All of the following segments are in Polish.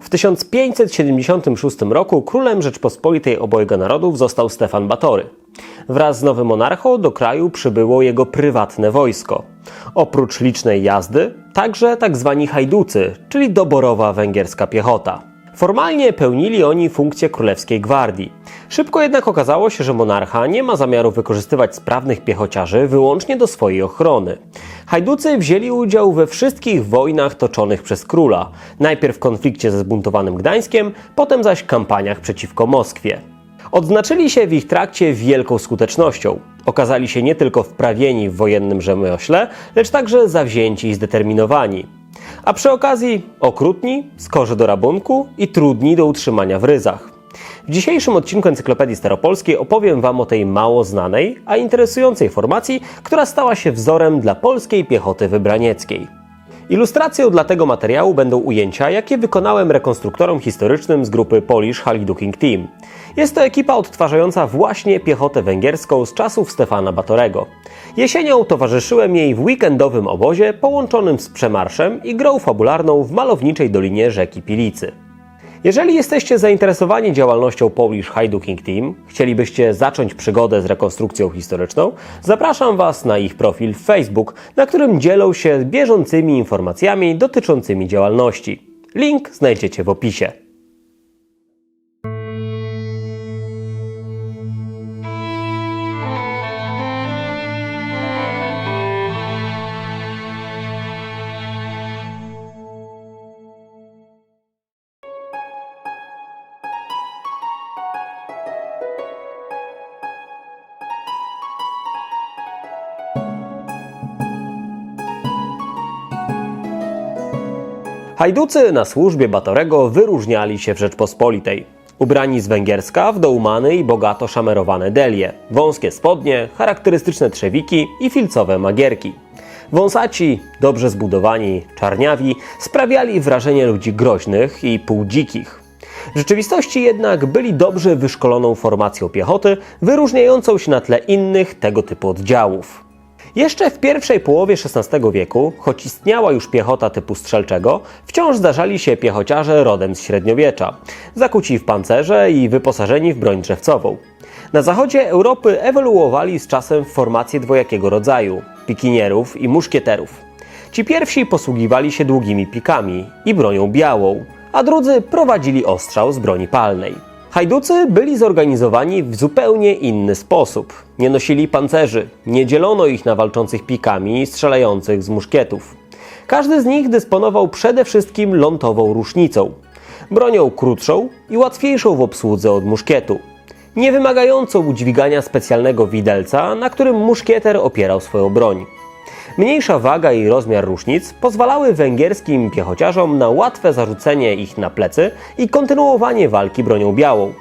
W 1576 roku królem Rzeczpospolitej Obojga Narodów został Stefan Batory. Wraz z nowym monarchą do kraju przybyło jego prywatne wojsko. Oprócz licznej jazdy, także tak zwani hajducy, czyli doborowa węgierska piechota. Formalnie pełnili oni funkcję królewskiej gwardii. Szybko jednak okazało się, że monarcha nie ma zamiaru wykorzystywać sprawnych piechociarzy wyłącznie do swojej ochrony. Hajducy wzięli udział we wszystkich wojnach toczonych przez króla. Najpierw w konflikcie ze zbuntowanym Gdańskiem, potem zaś kampaniach przeciwko Moskwie. Odznaczyli się w ich trakcie wielką skutecznością. Okazali się nie tylko wprawieni w wojennym rzemiośle, lecz także zawzięci i zdeterminowani. A przy okazji okrutni, skorzy do rabunku i trudni do utrzymania w ryzach. W dzisiejszym odcinku Encyklopedii Staropolskiej opowiem Wam o tej mało znanej, a interesującej formacji, która stała się wzorem dla polskiej piechoty wybranieckiej. Ilustracją dla tego materiału będą ujęcia, jakie wykonałem rekonstruktorom historycznym z grupy Polish Haliduking Team. Jest to ekipa odtwarzająca właśnie piechotę węgierską z czasów Stefana Batorego. Jesienią towarzyszyłem jej w weekendowym obozie połączonym z przemarszem i grą fabularną w malowniczej dolinie rzeki Pilicy. Jeżeli jesteście zainteresowani działalnością Polish Haiduking Team, chcielibyście zacząć przygodę z rekonstrukcją historyczną, zapraszam Was na ich profil w Facebook, na którym dzielą się bieżącymi informacjami dotyczącymi działalności. Link znajdziecie w opisie. Hajducy na służbie Batorego wyróżniali się w Rzeczpospolitej. Ubrani z węgierska w doumany i bogato szamerowane delie, wąskie spodnie, charakterystyczne trzewiki i filcowe magierki. Wąsaci, dobrze zbudowani, czarniawi sprawiali wrażenie ludzi groźnych i półdzikich. W rzeczywistości jednak byli dobrze wyszkoloną formacją piechoty, wyróżniającą się na tle innych tego typu oddziałów. Jeszcze w pierwszej połowie XVI wieku, choć istniała już piechota typu strzelczego, wciąż zdarzali się piechociarze rodem z średniowiecza, zakuci w pancerze i wyposażeni w broń drzewcową. Na zachodzie Europy ewoluowali z czasem w formacje dwojakiego rodzaju pikinierów i muszkieterów. Ci pierwsi posługiwali się długimi pikami i bronią białą, a drudzy prowadzili ostrzał z broni palnej. Hajducy byli zorganizowani w zupełnie inny sposób. Nie nosili pancerzy, nie dzielono ich na walczących pikami strzelających z muszkietów. Każdy z nich dysponował przede wszystkim lątową rusznicą, bronią krótszą i łatwiejszą w obsłudze od muszkietu, nie wymagającą udźwigania specjalnego widelca, na którym muszkieter opierał swoją broń. Mniejsza waga i rozmiar różnic pozwalały węgierskim piechociarzom na łatwe zarzucenie ich na plecy i kontynuowanie walki bronią białą.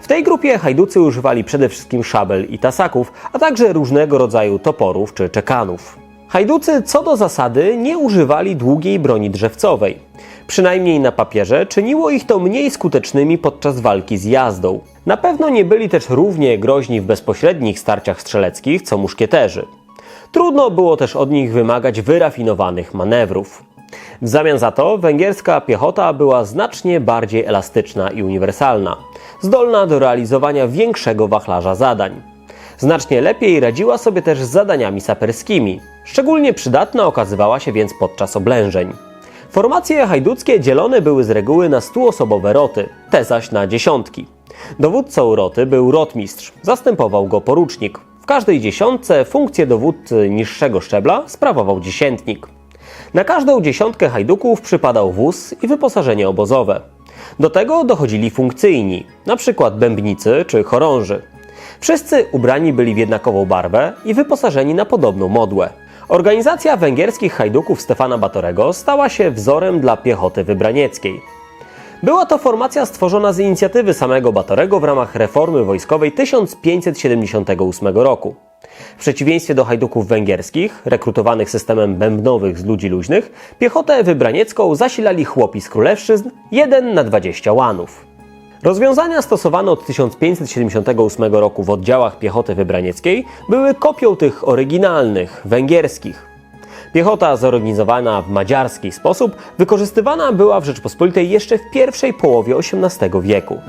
W tej grupie hajducy używali przede wszystkim szabel i tasaków, a także różnego rodzaju toporów czy czekanów. Hajducy co do zasady nie używali długiej broni drzewcowej. Przynajmniej na papierze czyniło ich to mniej skutecznymi podczas walki z jazdą. Na pewno nie byli też równie groźni w bezpośrednich starciach strzeleckich co muszkieterzy. Trudno było też od nich wymagać wyrafinowanych manewrów. W zamian za to węgierska piechota była znacznie bardziej elastyczna i uniwersalna, zdolna do realizowania większego wachlarza zadań. Znacznie lepiej radziła sobie też z zadaniami saperskimi. Szczególnie przydatna okazywała się więc podczas oblężeń. Formacje hajduckie dzielone były z reguły na stuosobowe roty, te zaś na dziesiątki. Dowódcą roty był rotmistrz, zastępował go porucznik. W każdej dziesiątce funkcję dowódcy niższego szczebla sprawował dziesiętnik. Na każdą dziesiątkę hajduków przypadał wóz i wyposażenie obozowe. Do tego dochodzili funkcyjni, np. bębnicy czy chorąży. Wszyscy ubrani byli w jednakową barwę i wyposażeni na podobną modłę. Organizacja węgierskich hajduków Stefana Batorego stała się wzorem dla piechoty wybranieckiej. Była to formacja stworzona z inicjatywy samego Batorego w ramach reformy wojskowej 1578 roku. W przeciwieństwie do hajduków węgierskich, rekrutowanych systemem bębnowych z ludzi luźnych, piechotę wybraniecką zasilali chłopi z królewszczyzn 1 na 20 łanów. Rozwiązania stosowane od 1578 roku w oddziałach piechoty wybranieckiej były kopią tych oryginalnych, węgierskich. Piechota zorganizowana w madziarski sposób wykorzystywana była w Rzeczpospolitej jeszcze w pierwszej połowie XVIII wieku.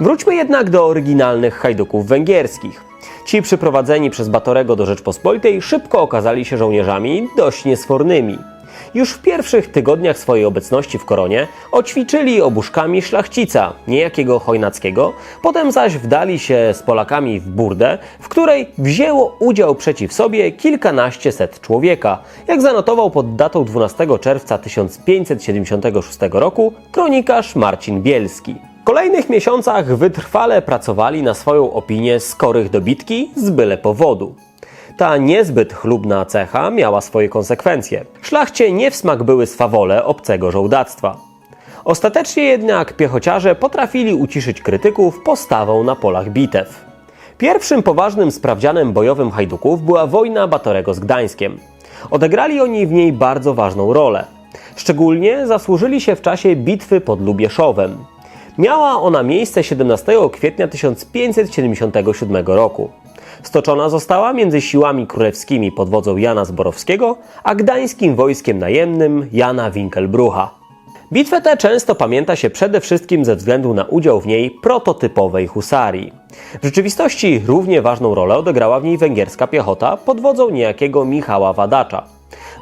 Wróćmy jednak do oryginalnych hajduków węgierskich. Ci przyprowadzeni przez Batorego do Rzeczpospolitej szybko okazali się żołnierzami dość niesfornymi. Już w pierwszych tygodniach swojej obecności w koronie oćwiczyli obuszkami szlachcica, niejakiego Chojnackiego, potem zaś wdali się z Polakami w burdę, w której wzięło udział przeciw sobie kilkanaście set człowieka, jak zanotował pod datą 12 czerwca 1576 roku kronikarz Marcin Bielski. Kolejnych miesiącach wytrwale pracowali na swoją opinię skorych do bitki z byle powodu. Ta niezbyt chlubna cecha miała swoje konsekwencje. Szlachcie nie w smak były swawole obcego żołdactwa. Ostatecznie jednak piechociarze potrafili uciszyć krytyków postawą na polach bitew. Pierwszym poważnym sprawdzianem bojowym hajduków była wojna Batorego z Gdańskiem. Odegrali oni w niej bardzo ważną rolę. Szczególnie zasłużyli się w czasie bitwy pod Lubieszowem. Miała ona miejsce 17 kwietnia 1577 roku. Stoczona została między siłami królewskimi pod wodzą Jana Zborowskiego, a gdańskim wojskiem najemnym Jana Winkelbrucha. Bitwę tę często pamięta się przede wszystkim ze względu na udział w niej prototypowej husarii. W rzeczywistości równie ważną rolę odegrała w niej węgierska piechota pod wodzą niejakiego Michała Wadacza.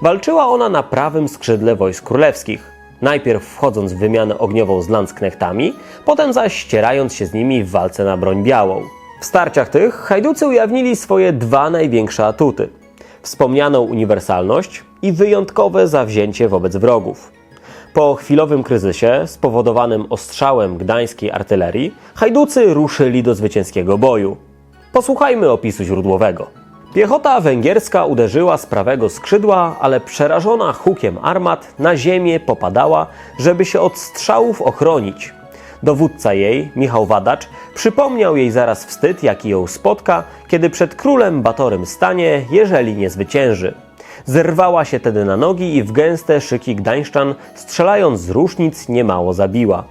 Walczyła ona na prawym skrzydle wojsk królewskich. Najpierw wchodząc w wymianę ogniową z landsknechtami, potem zaś ścierając się z nimi w walce na broń białą. W starciach tych hajducy ujawnili swoje dwa największe atuty: wspomnianą uniwersalność i wyjątkowe zawzięcie wobec wrogów. Po chwilowym kryzysie, spowodowanym ostrzałem gdańskiej artylerii, hajducy ruszyli do zwycięskiego boju. Posłuchajmy opisu źródłowego. Piechota węgierska uderzyła z prawego skrzydła, ale przerażona hukiem armat na ziemię popadała, żeby się od strzałów ochronić. Dowódca jej, Michał Wadacz, przypomniał jej zaraz wstyd, jaki ją spotka, kiedy przed królem Batorym stanie, jeżeli nie zwycięży. Zerwała się tedy na nogi i w gęste szyki gdańszczan, strzelając z różnic, niemało zabiła.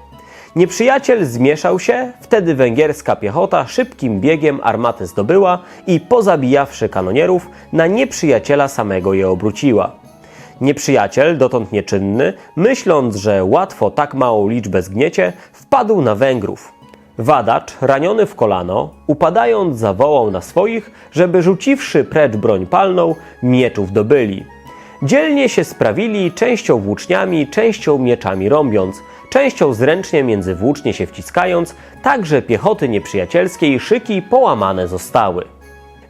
Nieprzyjaciel zmieszał się, wtedy węgierska piechota szybkim biegiem armatę zdobyła i pozabijawszy kanonierów, na nieprzyjaciela samego je obróciła. Nieprzyjaciel, dotąd nieczynny, myśląc, że łatwo tak małą liczbę zgniecie, wpadł na Węgrów. Wadacz, raniony w kolano, upadając zawołał na swoich, żeby rzuciwszy precz broń palną, mieczów dobyli. Dzielnie się sprawili, częścią włóczniami, częścią mieczami rąbiąc, częścią zręcznie między włócznie się wciskając, tak że piechoty nieprzyjacielskiej szyki połamane zostały.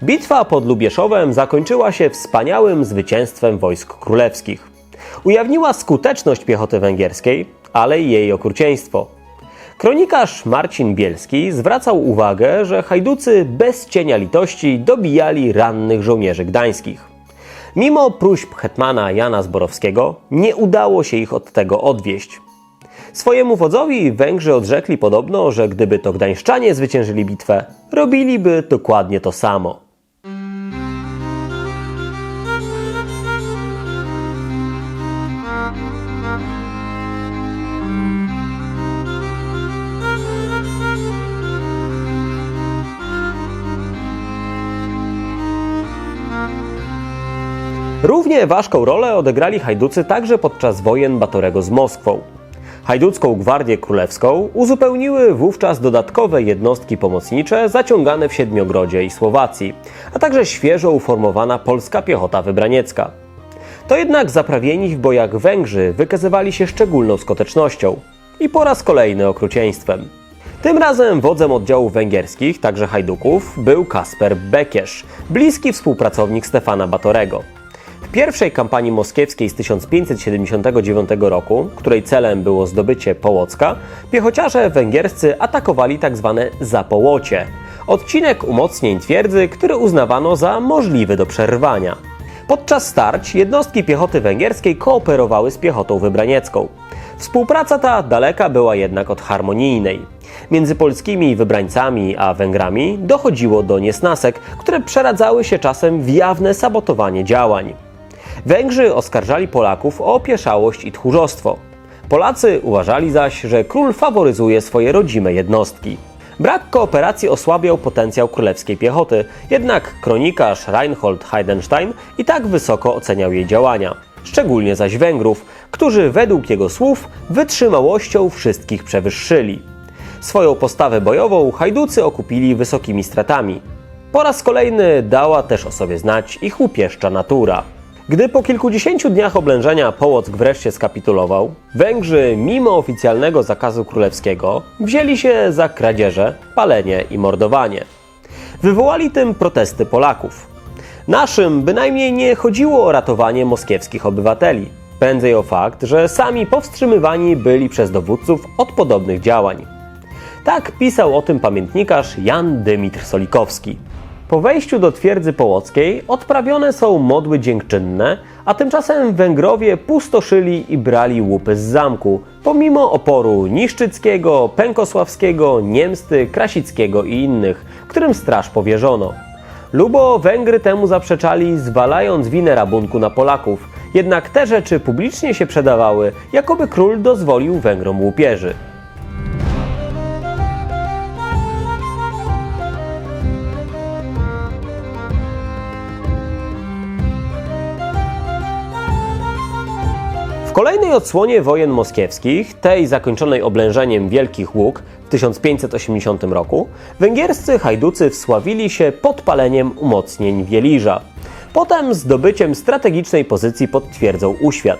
Bitwa pod Lubieszowem zakończyła się wspaniałym zwycięstwem wojsk królewskich. Ujawniła skuteczność piechoty węgierskiej, ale i jej okrucieństwo. Kronikarz Marcin Bielski zwracał uwagę, że hajducy bez cienia litości dobijali rannych żołnierzy gdańskich. Mimo próśb hetmana Jana Zborowskiego, nie udało się ich od tego odwieść. Swojemu wodzowi Węgrzy odrzekli podobno, że gdyby to gdańszczanie zwyciężyli bitwę, robiliby dokładnie to samo. Równie ważką rolę odegrali hajducy także podczas wojen Batorego z Moskwą. Hajducką Gwardię Królewską uzupełniły wówczas dodatkowe jednostki pomocnicze zaciągane w Siedmiogrodzie i Słowacji, a także świeżo uformowana polska piechota wybraniecka. To jednak zaprawieni w bojach Węgrzy wykazywali się szczególną skutecznością i po raz kolejny okrucieństwem. Tym razem wodzem oddziałów węgierskich, także hajduków, był Kasper Bekiesz, bliski współpracownik Stefana Batorego. W pierwszej kampanii moskiewskiej z 1579 roku, której celem było zdobycie Połocka, piechociarze węgierscy atakowali tzw. Zapołocie, odcinek umocnień twierdzy, który uznawano za możliwy do przerwania. Podczas starć jednostki piechoty węgierskiej kooperowały z piechotą wybraniecką. Współpraca ta daleka była jednak od harmonijnej. Między polskimi wybrańcami a Węgrami dochodziło do niesnasek, które przeradzały się czasem w jawne sabotowanie działań. Węgrzy oskarżali Polaków o opieszałość i tchórzostwo. Polacy uważali zaś, że król faworyzuje swoje rodzime jednostki. Brak kooperacji osłabiał potencjał królewskiej piechoty, jednak kronikarz Reinhold Heidenstein i tak wysoko oceniał jej działania, szczególnie zaś Węgrów, którzy według jego słów wytrzymałością wszystkich przewyższyli. Swoją postawę bojową Hajducy okupili wysokimi stratami. Po raz kolejny dała też o sobie znać ich łupieszcza natura. Gdy po kilkudziesięciu dniach oblężenia Połock wreszcie skapitulował, Węgrzy, mimo oficjalnego zakazu królewskiego, wzięli się za kradzieże, palenie i mordowanie. Wywołali tym protesty Polaków. Naszym bynajmniej nie chodziło o ratowanie moskiewskich obywateli. Prędzej o fakt, że sami powstrzymywani byli przez dowódców od podobnych działań. Tak pisał o tym pamiętnikarz Jan Dymitr Solikowski. Po wejściu do twierdzy połockiej odprawione są modły dziękczynne, a tymczasem Węgrowie pustoszyli i brali łupy z zamku, pomimo oporu Niszczyckiego, Pękosławskiego, Niemsty, Krasickiego i innych, którym straż powierzono. Lubo Węgry temu zaprzeczali, zwalając winę rabunku na Polaków, jednak te rzeczy publicznie się przedawały, jakoby król dozwolił Węgrom łupieży. Kolejnej odsłonie wojen moskiewskich, tej zakończonej oblężeniem Wielkich Łuk w 1580 roku, węgierscy hajducy wsławili się podpaleniem umocnień Wieliża, potem zdobyciem strategicznej pozycji pod twierdzą Uświat.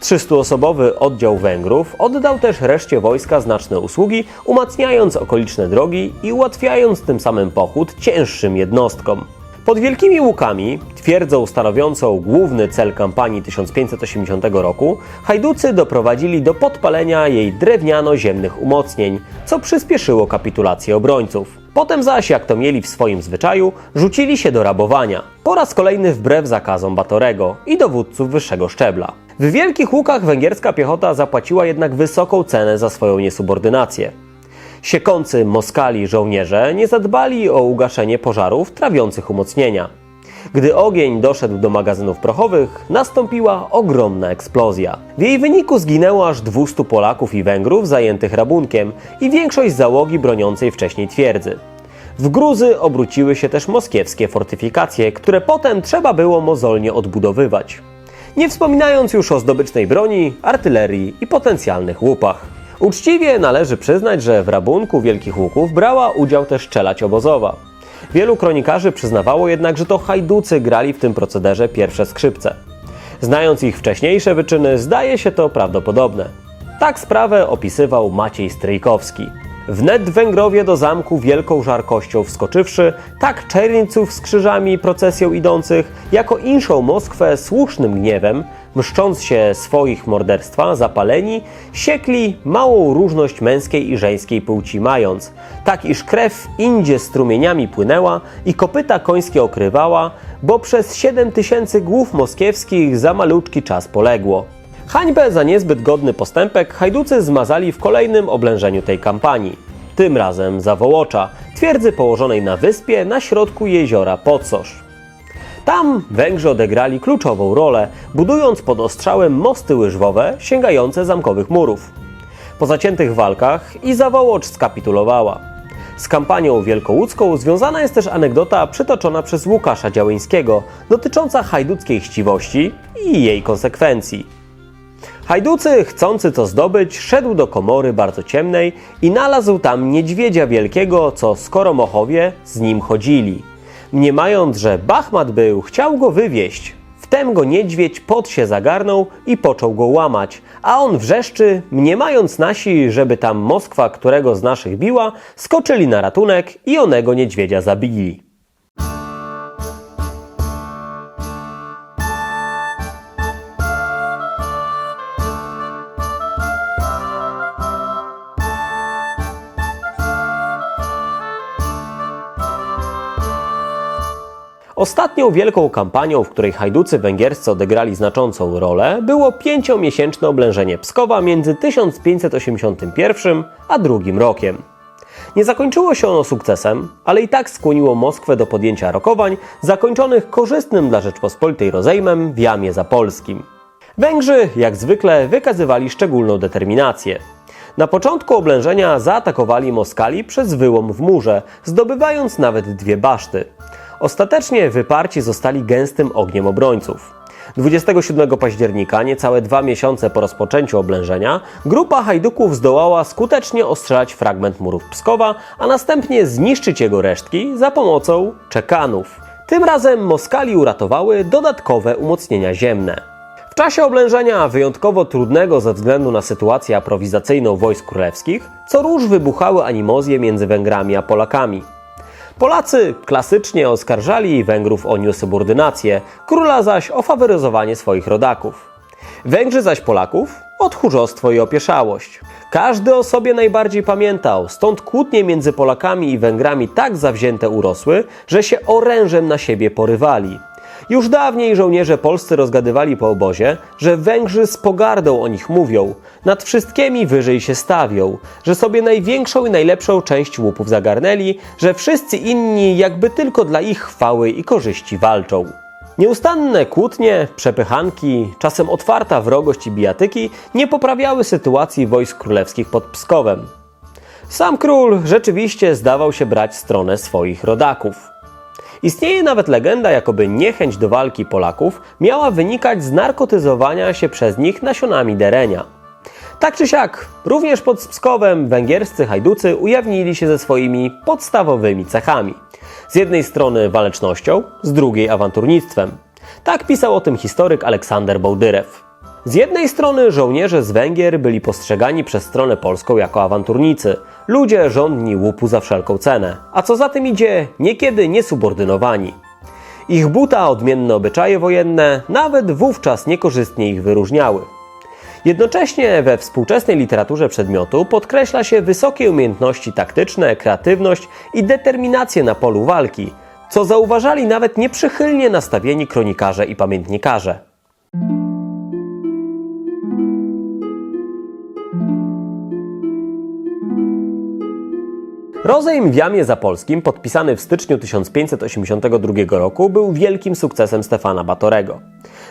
300-osobowy oddział Węgrów oddał też reszcie wojska znaczne usługi, umacniając okoliczne drogi i ułatwiając tym samym pochód cięższym jednostkom. Pod Wielkimi Łukami, twierdzą stanowiącą główny cel kampanii 1580 roku, Hajducy doprowadzili do podpalenia jej drewniano-ziemnych umocnień, co przyspieszyło kapitulację obrońców. Potem zaś, jak to mieli w swoim zwyczaju, rzucili się do rabowania, po raz kolejny wbrew zakazom Batorego i dowódców wyższego szczebla. W Wielkich Łukach węgierska piechota zapłaciła jednak wysoką cenę za swoją niesubordynację. Siekący Moskali żołnierze nie zadbali o ugaszenie pożarów trawiących umocnienia. Gdy ogień doszedł do magazynów prochowych, nastąpiła ogromna eksplozja. W jej wyniku zginęło aż 200 Polaków i Węgrów zajętych rabunkiem i większość załogi broniącej wcześniej twierdzy. W gruzy obróciły się też moskiewskie fortyfikacje, które potem trzeba było mozolnie odbudowywać. Nie wspominając już o zdobycznej broni, artylerii i potencjalnych łupach. Uczciwie należy przyznać, że w rabunku Wielkich Łuków brała udział też czelać obozowa. Wielu kronikarzy przyznawało jednak, że to hajducy grali w tym procederze pierwsze skrzypce. Znając ich wcześniejsze wyczyny, zdaje się to prawdopodobne. Tak sprawę opisywał Maciej Stryjkowski. Wnet Węgrowie do zamku wielką żarkością wskoczywszy, tak czerniców z krzyżami procesją idących, jako inszą Moskwę słusznym gniewem, mszcząc się swoich morderstwa, zapaleni, siekli małą różność męskiej i żeńskiej płci mając, tak iż krew indzie strumieniami płynęła i kopyta końskie okrywała, bo przez siedem tysięcy głów moskiewskich za malutki czas poległo. Hańbę za niezbyt godny postępek Hajducy zmazali w kolejnym oblężeniu tej kampanii. Tym razem za Wołocza, twierdzy położonej na wyspie na środku jeziora Podsosz. Tam Węgrzy odegrali kluczową rolę, budując pod ostrzałem mosty łyżwowe sięgające zamkowych murów. Po zaciętych walkach i Zawołocz skapitulowała. Z kampanią wielkołódzką związana jest też anegdota przytoczona przez Łukasza Działyńskiego dotycząca hajduckiej chciwości i jej konsekwencji. Hajducy, chcący to zdobyć, szedł do komory bardzo ciemnej i znalazł tam niedźwiedzia wielkiego, co skoro mochowie z nim chodzili. Mniemając, że Bachmat był, chciał go wywieźć. Wtem go niedźwiedź pod się zagarnął i począł go łamać, a on wrzeszczy, mniemając nasi, żeby tam Moskwa, którego z naszych biła, skoczyli na ratunek i onego niedźwiedzia zabili. Ostatnią wielką kampanią, w której hajducy węgierscy odegrali znaczącą rolę, było pięciomiesięczne oblężenie Pskowa między 1581 a drugim rokiem. Nie zakończyło się ono sukcesem, ale i tak skłoniło Moskwę do podjęcia rokowań zakończonych korzystnym dla Rzeczpospolitej rozejmem w Jamie Zapolskim. Węgrzy, jak zwykle, wykazywali szczególną determinację. Na początku oblężenia zaatakowali Moskali przez wyłom w murze, zdobywając nawet dwie baszty. Ostatecznie wyparci zostali gęstym ogniem obrońców. 27 października, niecałe dwa miesiące po rozpoczęciu oblężenia, grupa hajduków zdołała skutecznie ostrzelać fragment murów Pskowa, a następnie zniszczyć jego resztki za pomocą czekanów. Tym razem Moskali uratowały dodatkowe umocnienia ziemne. W czasie oblężenia, wyjątkowo trudnego ze względu na sytuację aprowizacyjną wojsk królewskich, co róż wybuchały animozje między Węgrami a Polakami. Polacy klasycznie oskarżali Węgrów o niesubordynację, króla zaś o faworyzowanie swoich rodaków. Węgrzy zaś Polaków o tchórzostwo i opieszałość. Każdy o sobie najbardziej pamiętał, stąd kłótnie między Polakami i Węgrami tak zawzięte urosły, że się orężem na siebie porywali. Już dawniej żołnierze polscy rozgadywali po obozie, że Węgrzy z pogardą o nich mówią, nad wszystkimi wyżej się stawią, że sobie największą i najlepszą część łupów zagarnęli, że wszyscy inni jakby tylko dla ich chwały i korzyści walczą. Nieustanne kłótnie, przepychanki, czasem otwarta wrogość i bijatyki nie poprawiały sytuacji wojsk królewskich pod Pskowem. Sam król rzeczywiście zdawał się brać stronę swoich rodaków. Istnieje nawet legenda, jakoby niechęć do walki Polaków miała wynikać z narkotyzowania się przez nich nasionami derenia. Tak czy siak, również pod Pskowem węgierscy hajducy ujawnili się ze swoimi podstawowymi cechami. Z jednej strony walecznością, z drugiej awanturnictwem. Tak pisał o tym historyk Aleksander Bołdyrew. Z jednej strony żołnierze z Węgier byli postrzegani przez stronę polską jako awanturnicy, ludzie żądni łupu za wszelką cenę, a co za tym idzie, niekiedy niesubordynowani. Ich buta odmienne obyczaje wojenne nawet wówczas niekorzystnie ich wyróżniały. Jednocześnie we współczesnej literaturze przedmiotu podkreśla się wysokie umiejętności taktyczne, kreatywność i determinację na polu walki, co zauważali nawet nieprzychylnie nastawieni kronikarze i pamiętnikarze. Rozejm w Jamie Zapolskim, podpisany w styczniu 1582 roku, był wielkim sukcesem Stefana Batorego.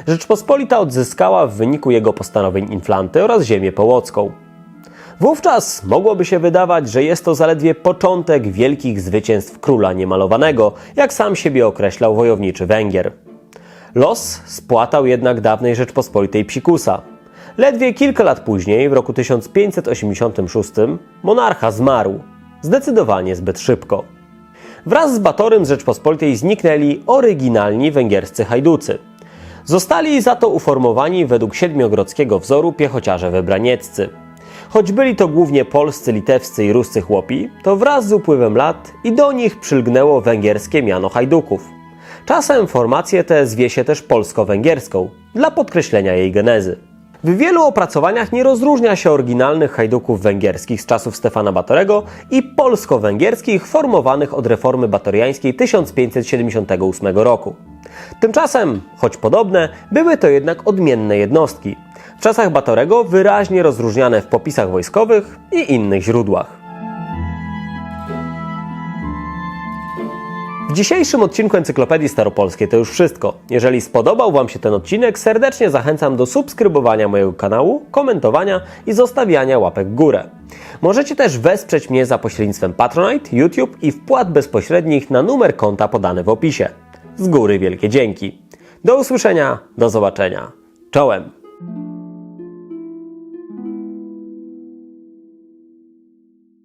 Rzeczpospolita odzyskała w wyniku jego postanowień Inflanty oraz ziemię połocką. Wówczas mogłoby się wydawać, że jest to zaledwie początek wielkich zwycięstw króla niemalowanego, jak sam siebie określał wojowniczy Węgier. Los spłatał jednak dawnej Rzeczpospolitej psikusa. Ledwie kilka lat później, w roku 1586, monarcha zmarł. Zdecydowanie zbyt szybko. Wraz z Batorym z Rzeczpospolitej zniknęli oryginalni węgierscy hajducy. Zostali za to uformowani według siedmiogrodzkiego wzoru piechociarze wybranieccy. Choć byli to głównie polscy, litewscy i ruscy chłopi, to wraz z upływem lat i do nich przylgnęło węgierskie miano hajduków. Czasem formację tę zwie się też polsko-węgierską, dla podkreślenia jej genezy. W wielu opracowaniach nie rozróżnia się oryginalnych hajduków węgierskich z czasów Stefana Batorego i polsko-węgierskich formowanych od reformy batoriańskiej 1578 roku. Tymczasem, choć podobne, były to jednak odmienne jednostki. W czasach Batorego wyraźnie rozróżniane w popisach wojskowych i innych źródłach. W dzisiejszym odcinku Encyklopedii Staropolskiej to już wszystko. Jeżeli spodobał Wam się ten odcinek, serdecznie zachęcam do subskrybowania mojego kanału, komentowania i zostawiania łapek w górę. Możecie też wesprzeć mnie za pośrednictwem Patronite, YouTube i wpłat bezpośrednich na numer konta podany w opisie. Z góry wielkie dzięki. Do usłyszenia, do zobaczenia. Czołem!